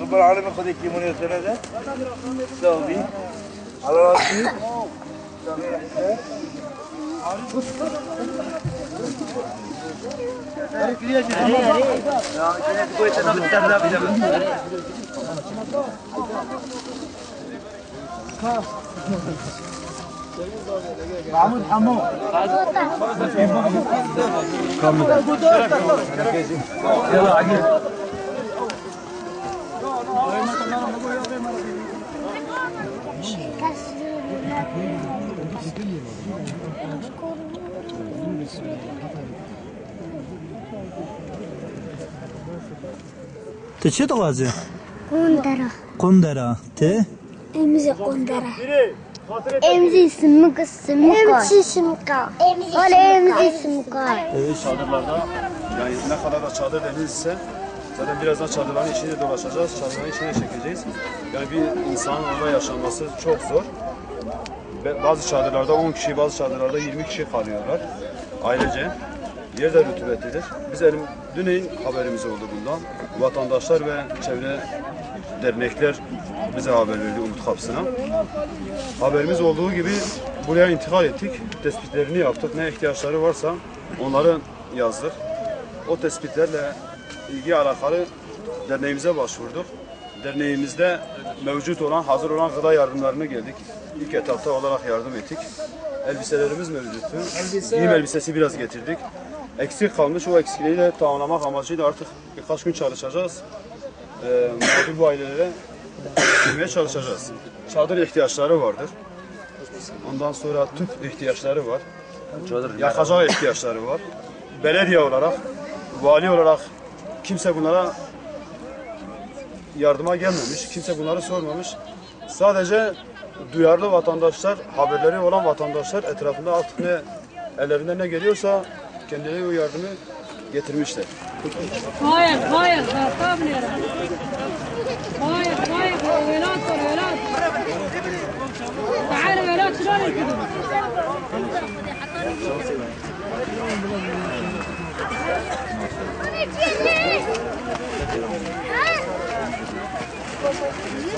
رب العالمين خذ الكيمونية الثلاثة سوي على راسي Casi. Ты че то лази? Кондара. Кондара. Ты? Эмзи Кондара. Эмзи Сымка Сымка. Эмзи Сымка. Эмзи Сымка. Эмзи Сımka. Evet. Çadırlarda, yani ne kadar da çadır denizse zaten birazdan çadırların içinde dolaşacağız, çadırların içine çekeceğiz. Yani bir insanın orada yaşaması çok zor. Bazı çadırlarda 10 kişi, bazı çadırlarda 20 kişi kalıyorlar ailece. Yer de rutubetlidir. Biz elim, dün haberimiz oldu bundan. Vatandaşlar ve çevre dernekler bize haber verdi Umut Kapsı'na. Haberimiz olduğu gibi buraya intikal ettik. Tespitlerini yaptık. Ne ihtiyaçları varsa onları yazdık. O tespitlerle ilgi alakalı derneğimize başvurduk. Derneğimizde mevcut olan, hazır olan gıda yardımlarını geldik. İlk etapta olarak yardım ettik. Elbiselerimiz mevcuttu. Giyim elbisesi biraz getirdik. Eksik kalmış o eksikliği de tamamlamak amacıyla artık birkaç gün çalışacağız. Ee, mağdur bu ailelere girmeye çalışacağız. Çadır ihtiyaçları vardır. Ondan sonra tüp ihtiyaçları var. Yakacak ihtiyaçları var. Belediye olarak, vali olarak kimse bunlara yardıma gelmemiş. Kimse bunları sormamış. Sadece duyarlı vatandaşlar, haberleri olan vatandaşlar etrafında artık ne ellerinde ne geliyorsa kendileri o yardımı getirmişler.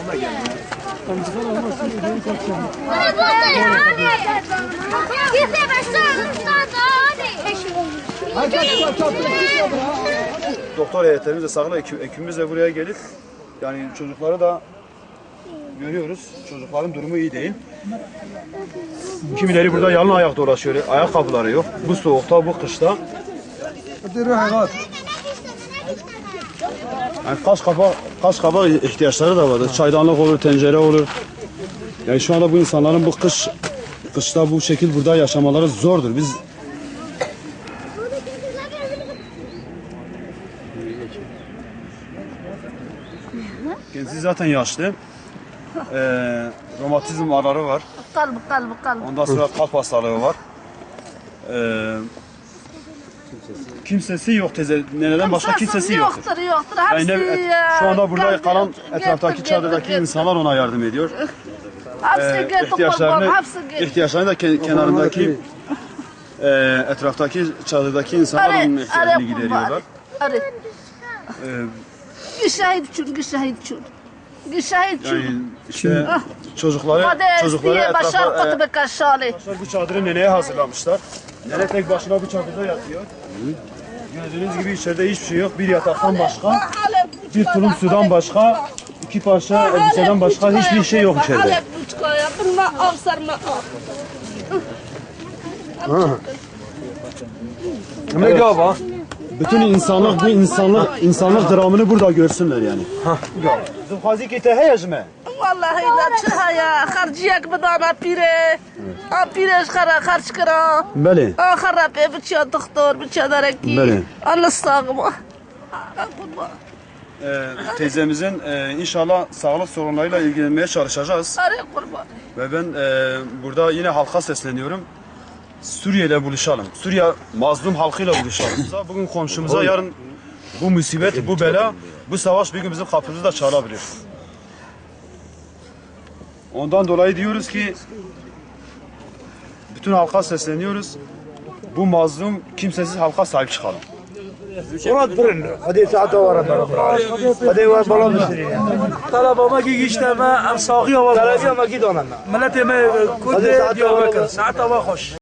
da geldi. Tanıcılar olmasın ödeyi kaçacağım. Bana bozları de. Doktor heyetlerimiz de sağlık ekibimiz de buraya gelip yani çocukları da görüyoruz. Çocukların durumu iyi değil. Kimileri burada yalın ayak dolaşıyor. ayak Ayakkabıları yok. Bu soğukta, bu kışta. Hadi rahat. Yani kaş kabak, kaş kabak ihtiyaçları da vardır. Çaydanlık olur, tencere olur. Yani şu anda bu insanların bu kış, kışta bu şekil burada yaşamaları zordur. Biz Kendisi zaten yaşlı. Ee, romatizm ağrıları var. Kalp, kalp, kalp. Ondan sonra kalp hastalığı var. Ee, kimsesi yok teyze. Neneden başka kimsesi yoktur. yoktur yoktur Yani hepsi ne- et- şu anda burada kalan etraftaki çadırdaki insanlar ona yardım ediyor. Ee, hepsi ihtiyaçlarını, ihtiyaçlarını da ke- kenarındaki e, etraftaki çadırdaki insanlar onun ihtiyacını gideriyorlar. Arı. Ee, Şahit çün, şahit çün. Çün. yani işte çocukları Hadi çocukları diye başar etrafa, e, kutu kaşali. Arkadaşlar bu çadırı neneye hazırlamışlar. Nene tek başına bu çadırda yatıyor. Gördüğünüz gibi içeride hiçbir şey yok. Bir yataktan başka, bir tulum sudan başka, iki parça elbiseden başka hiçbir şey yok içeride. Ne cevap bütün insanlık bu insanlık insanlık dramını burada görsünler yani. Zıfkazi ki teheyaj mı? Vallahi da çıha ya. Harciyak da ama pire. A pire şkara harç kıra. Beli. A harap bıçağı doktor bıçağı daraki. Beli. Allah sağıma. Allah e, teyzemizin e, inşallah sağlık sorunlarıyla ilgilenmeye çalışacağız. Ve ben e, burada yine halka sesleniyorum. Suriye ile buluşalım. Suriye mazlum halkıyla buluşalım. Bugün komşumuza yarın bu musibet, bu bela, bu savaş bir gün bizim kapımızı da çalabilir. Ondan dolayı diyoruz ki bütün halka sesleniyoruz. Bu mazlum kimsesiz halka sahip çıkalım. Murat Pırın. Hadi saate var Hadi var balon düşürüyor. Şey Talabama ki işte ben sahiye var. Talabama ki donanma. Millet yemeği kudde diyor bakın. Saate var hoş.